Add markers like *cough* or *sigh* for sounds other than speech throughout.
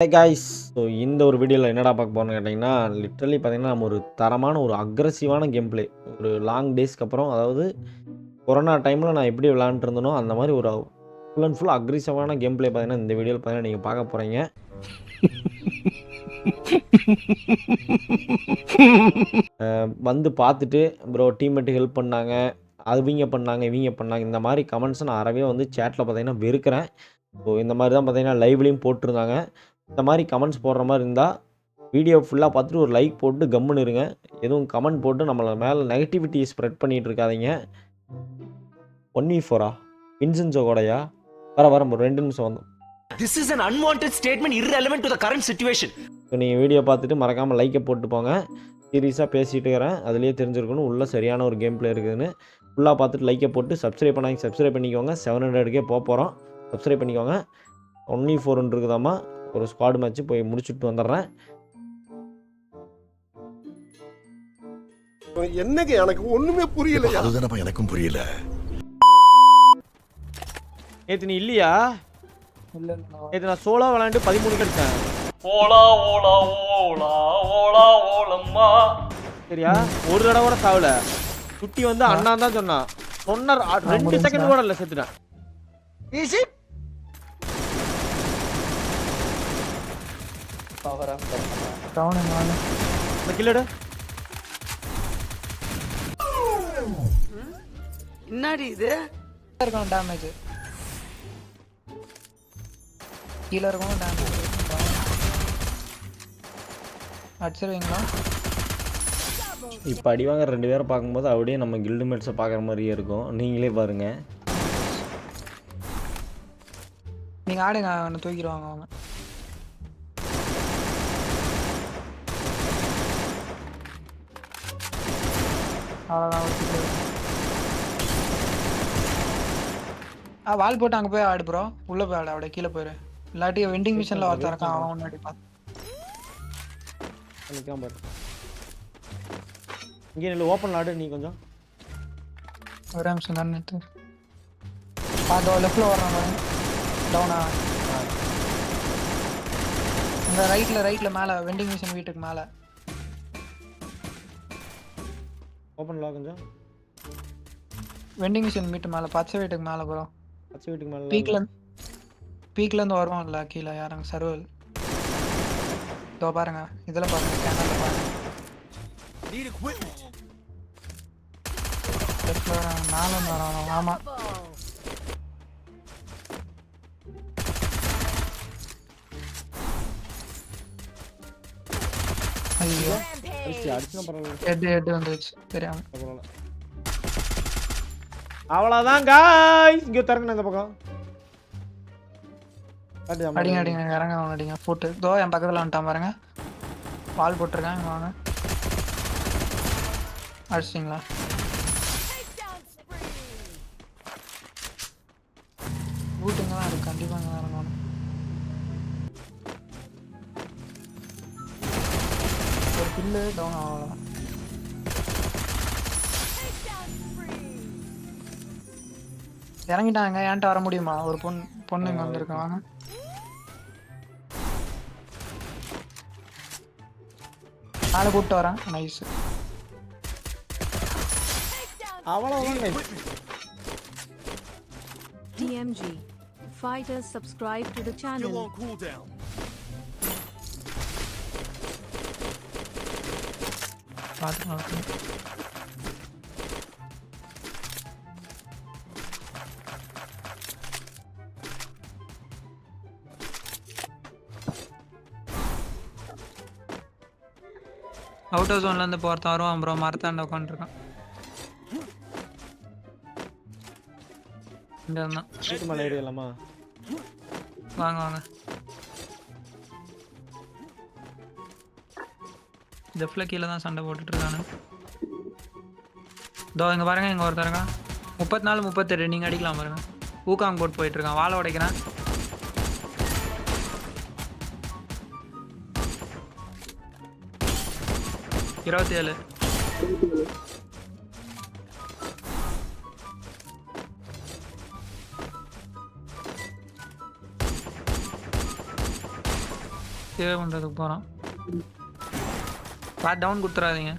Guys so இந்த ஒரு வீடியோவில் என்னடா பார்க்க போறோம்னு கேட்டிங்கன்னா லிட்ரலி பார்த்தீங்கன்னா நம்ம ஒரு தரமான ஒரு அக்ரஸிவான கேம் ப்ளே ஒரு லாங் டேஸ்க்கு அப்புறம் அதாவது கொரோனா டைமில் நான் எப்படி விளாண்டுருந்தனோ அந்த மாதிரி ஒரு ஃபுல் அண்ட் ஃபுல் அக்ரெசிவான கேம் ப்ளே பார்த்தீங்கன்னா இந்த வீடியோவில் பார்த்தீங்கன்னா நீங்கள் பார்க்க போகிறீங்க *laughs* வந்து பார்த்துட்டு ப்ரோ டீம்மேட்டு ஹெல்ப் பண்ணாங்க அவங்க பண்ணாங்க இவங்க பண்ணாங்க இந்த மாதிரி கமெண்ட்ஸை நான் அறவே வந்து சேட்டில் பார்த்தீங்கன்னா வெறுக்கிறேன். ஸோ இந்த மாதிரி தான் பார்த்தீங்கன்னா லைவ்லேயும் போட்டிருந்தாங்க. இந்த மாதிரி கமெண்ட்ஸ் போடுற மாதிரி இருந்தால் வீடியோ ஃபுல்லாக பார்த்துட்டு ஒரு லைக் போட்டு கம்முன்னு இருங்க. எதுவும் கமெண்ட் போட்டு நம்மளை மேலே நெகட்டிவிட்டி ஸ்ப்ரெட் பண்ணிகிட்டு இருக்காதீங்க. ஒன் வி ஃபோரா வின்சென்சோ கூடயா வர வர ரெண்டு நிமிஷம் வந்தோம் This is an unwanted statement irrelevant to the current situation. So நீங்கள் வீடியோ பார்த்துட்டு மறக்காமல் லைக்கை போட்டு போங்க. சீரியஸாக பேசிகிட்டு இருக்கிறேன். அதுலேயே தெரிஞ்சிருக்கணும். உள்ள சரியான ஒரு கேம் ப்ளே இருக்குதுன்னு ஃபுல்லாக பார்த்துட்டு லைக்கை போட்டு சப்ஸ்கிரைப் பண்ணாங்க சப்ஸ்கிரைப் பண்ணிக்கோங்க. செவன் ஹண்ட்ரடுக்கே போக போகிறோம் சப்ஸ்கிரைப் பண்ணிக்கோங்க. ஒன்லி ஃபோர்னு இருக்குதாம்மா ஒரு ஸ்குவாட் மேட்ச்சு போய் முடிச்சுட்டு வந்துடுறேன். என்னங்க எனக்கு ஒண்ணுமே புரியலையா? அதுதானப்பா எனக்கும் புரியல. நேற்று நீ இல்லையா? நேற்று நான் சோலோ விளாண்டு பதிமூணு கிடைச்சேன் ஓலா ஓலா ஓலா ஓலா ஓலம்மா. சரியா? ஒரு தடவை கூட சாவல. குட்டி வந்து அண்ணா தான் சொன்னான். சொன்ன ரெண்டு செகண்ட் கூட இல்லை செத்துட்டேன். இந்த கில்லடு என்னடி இது? இருக்கும் டேமேஜ் கீழே இருக்கும் டேமேஜ் அடிச்சிருவீங்களா? இப்போ அடிவாங்க ரெண்டு பேரை பார்க்கும்போது அப்படியே நம்ம கில்டு மேட்ஸை பார்க்குற மாதிரியே இருக்கும். நீங்களே பாருங்க. நீங்கள் ஆடுங்க அவனை தூக்கிடுவாங்க அவங்க. அவ்வளோதான் வால் போட்டு அங்கே போய் ஆடு ப்ரோ உள்ளே போய் ஆடு அப்படியே கீழே போயிரு. இல்லாட்டி வெண்டிங் மிஷினில் ஒருத்தர் இருக்கான் அவன் முன்னாடி நிற்காம பாரு. இங்கே நில்லு ஓப்பன் ஆடு நீ கொஞ்சம். ஒரே நிமிஷம் தான் நிறுத்து. அதோ லெஃப்டில் வர்றான் பாருங்க டவுனா இந்த ரைட்டில் ரைட்டில் மேலே வெண்டிங் மிஷின் வீட்டுக்கு மேலே. ஓப்பன்ல கொஞ்சம் வெண்டிங் மிஷின் வீட்டு மேலே பச்சை வீட்டுக்கு மேலே ப்ரோ பச்சை வீட்டுக்கு மேலே பீக்ல பீக்லேருந்து வருவான்ல கீழே யாருங்க? சர்வல். இதோ பாருங்க இதில் பாருங்க ஸ்கேனரில் பாருங்க. லெஃப்டில் வரான் மேலே வந்து வரான் ஆமாம் ஐயோ. ஹெட் ஹெட் வந்துருச்சு தெரியாம அவ்வளோதான் காய்ஸ் இங்கே திறக்கணும் இந்த பக்கம். அடிங்க அடிங்க இறங்க அவன் அடிங்க போட்டு இதோ என் பக்கத்தில் வந்துட்டான் பாருங்க வால் போட்டிருக்கேன் இங்க வாங்க அடிச்சிட்டிங்களா வீட்டுங்க தான் இருக்கு கண்டிப்பாக இங்கே இறங்கணும் ஒரு பில்லு டவுன் ஆகலாம் இறங்கிட்டாங்க ஏன்ட்ட வர முடியுமா ஒரு பொண்ணு பொண்ணு இங்கே வந்திருக்கேன் நாளை கூப்பிட்டு வரேன் நைஸ் அவ்வளோதான் guys. DMG. Fighters subscribe to the channel. பார்த்து பார்த்து அவுட் ஹவுஸ் ஒன்லேருந்து போகிறத வருவான் ப்ரோ மரத்தாண்ட உட்காந்துருக்கான் இங்கே ஏறிடலாமா வாங்க வாங்க. ஜெஃப்ல கீழே தான் சண்டை போட்டுட்டு இருக்கானு இதோ இங்கே பாருங்க இங்கே ஒருத்தருங்க முப்பத்தி நாலு முப்பத்தெட்டு நீங்கள் அடிக்கலாம் பாருங்க. ஊக்காங் போட்டு போயிட்டு இருக்கான் வாழை உடைக்கிறேன். இருபத்தி ஏழு சேவ் பண்ணுறதுக்கு போகிறான் பார்த்து டவுன் கொடுத்துறாதீங்க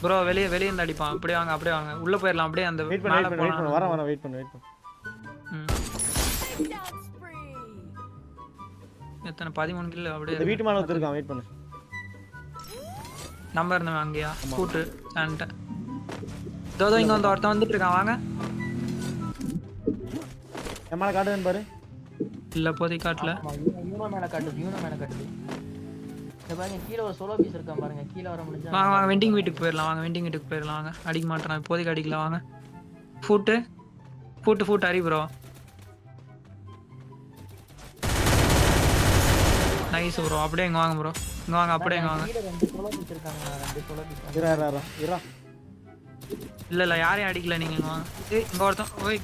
ப்ரோ வெளியே வெளியே இருந்து அடிப்பான். அப்படியே வாங்க அப்படியே வாங்க. உள்ள போயிடலாம் அப்படியே அந்த வெயிட் பண்ணு வெயிட் பண்ணு வரேன் வரேன் வெயிட் பண்ணு வெயிட் பண்ணு. எத்தனை? பதிமூணு கிலோ அப்படியே. வீட்டு மேலே ஒருத்தருக்கான் வெயிட் பண்ணு. நம்பர் இருந்தவன் அங்கேயா? கூட்டு சான்ட்ட தோதோ இங்க வந்து ஒருத்தன் வந்துட்டு இருக்கான். வாங்க. என் மேலே காட்டுவேன் பாரு. இல்ல போதை காட்டல? யூனோ மேல காட்டுது யூனோ மேல காட்டுது இந்த பாருங்க கீழே ஒரு சோலோ பீஸ் இருக்கான் பாருங்க. கீழே வர முடிஞ்சா வாங்க வாங்க வெண்டிங் வீட்டுக்கு போயிடலாம் வாங்க வெண்டிங் வீட்டுக்கு போயிடலாம் வாங்க. அடிக்க மாட்டேன் இப்போதைக்கு அடிக்கல வாங்க. ஃபூட்டு ஃபூட்டு ஃபூட் அரி ப்ரோ நைஸ் ப்ரோ அப்படியே இங்க வாங்க ப்ரோ இங்க வாங்க அப்படியே இங்க வாங்க. ரெண்டு சோலோ பீஸ் இருக்காங்க ரெண்டு சோலோ பீஸ் இரா இரா இரா இரா இல்ல இல்ல யாரையும் அடிக்கல நீங்க இங்க வாங்க. ஏய் இங்க ஒருத்தன் ஓய்.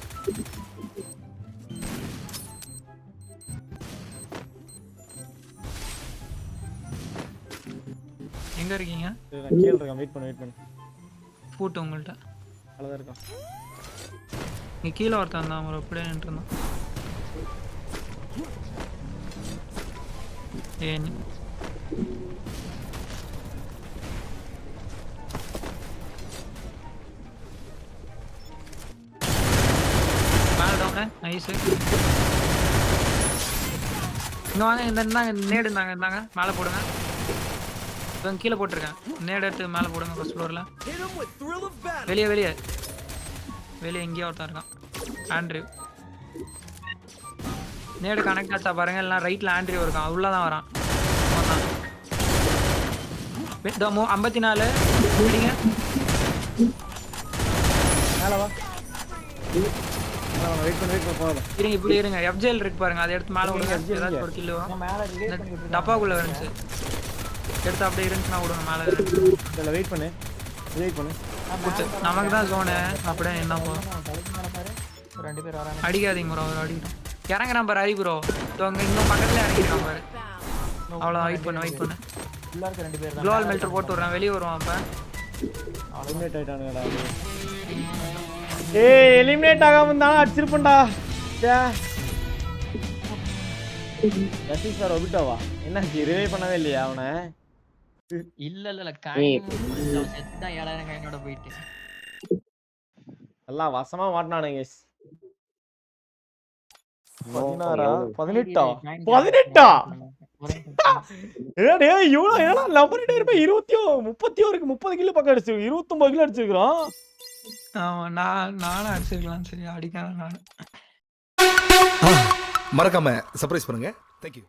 எங்க இருக்கீங்க? இரா, கீழே இருக்கான். வெயிட் பண்ணு வெயிட் பண்ணு. ஃபூட்டு உங்கள்கிட்ட அவ்வளோதான் இருக்கான் இங்க கீழே ஒருத்தன் இருந்தான் ப்ரோ அப்படியே நின்று இருந்தான். ஏ நீ- மேலே டவுனு நைஸு இங்கே வாங்க இந்த இருந்தாங்க நேடு இருந்தாங்க இருந்தாங்க மேலே போடுங்க. இப்போ கீழே போட்டிருக்கேன். நேடு எடுத்து மேலே போடுங்க ஃபர்ஸ்ட் ஃப்ளோரில் வெளியே வெளியே. வெளியே எங்கேயோ ஒருத்தன் இருக்கான். ஆண்ட்ரியூ நேடு கனெக்ட் ஆச்சா பாருங்க எல்லாம் ரைட்டில் ஆண்ட்ரியூ இருக்கான். உள்ள தான் வரான் இதோ ஐம்பத்தி நாலு பிடிங்க. மேலே வா. வெயிட் பண்ணு வெயிட் பண்ணு போகலாம் இருங்க இப்படி இருங்க. எஃப்ஜேல் இருக்கு பாருங்க அதை எடுத்து மேலே விடுங்க. ஏதாச்சும் ஒரு கிலோ டப்பாக்குள்ள இருந்துச்சு எடுத்து அப்படியே இருந்துச்சுன்னா விடுங்க மேலே இதில் வெயிட் பண்ணு. வெயிட் பண்ணு. கொடுத்து நமக்கு தான் ஜோனு அப்படியே என்ன ஒரு ரெண்டு பேர் வராங்க அடிக்காதீங்க ப்ரோ அவர் அடிக்கணும் இறங்குறான் பாரு ஹரி ப்ரோ அங்கே இன்னும் பக்கத்துல இறங்கிருக்கான் பாரு. அவ்வளோ வெயிட் பண்ணு வெயிட் பண்ணு. உள்ள இருக்க ரெண்டு பேர் குளோவல் மெல்டர் போட்டு விட்றேன். வெளியே வருவான் அப்போ. எலிமினேட் ஆயிட்டானுங்கடா. ஏய் எலிமினேட் ஆகாம இருந்தாலும் அடிச்சிருப்பேன்டா. ச்சே. யதீஷ் சார் ஒபிட்டோவா என்னாச்சு ரிவை பண்ணவே இல்லையா அவனை? இல்ல இல்ல இல்ல. காயின் செத்து தான் ஏழாயிரம் காயினோட போயிட்டு. நல்லா வசமா மாட்டினானுங்க. பதினாறா? பதினெட்டா? பதினெட்டா? ஏடே இவ்வளோ ஏன்னா நம்பர் இருப்பேன் இருபத்தி முப்பத்தி ஒருக்கு முப்பது கிலோ பக்கம் அடிச்சிருக்கு இருபத்தொம்பது கிலோ அடிச்சிருக்கிறோம் ஆமா நான் நானும் அடிச்சிருக்கலாம். சரி அடிக்காத நான். மறக்காம சர்ப்ரைஸ் பண்ணுங்க. தேங்க்யூ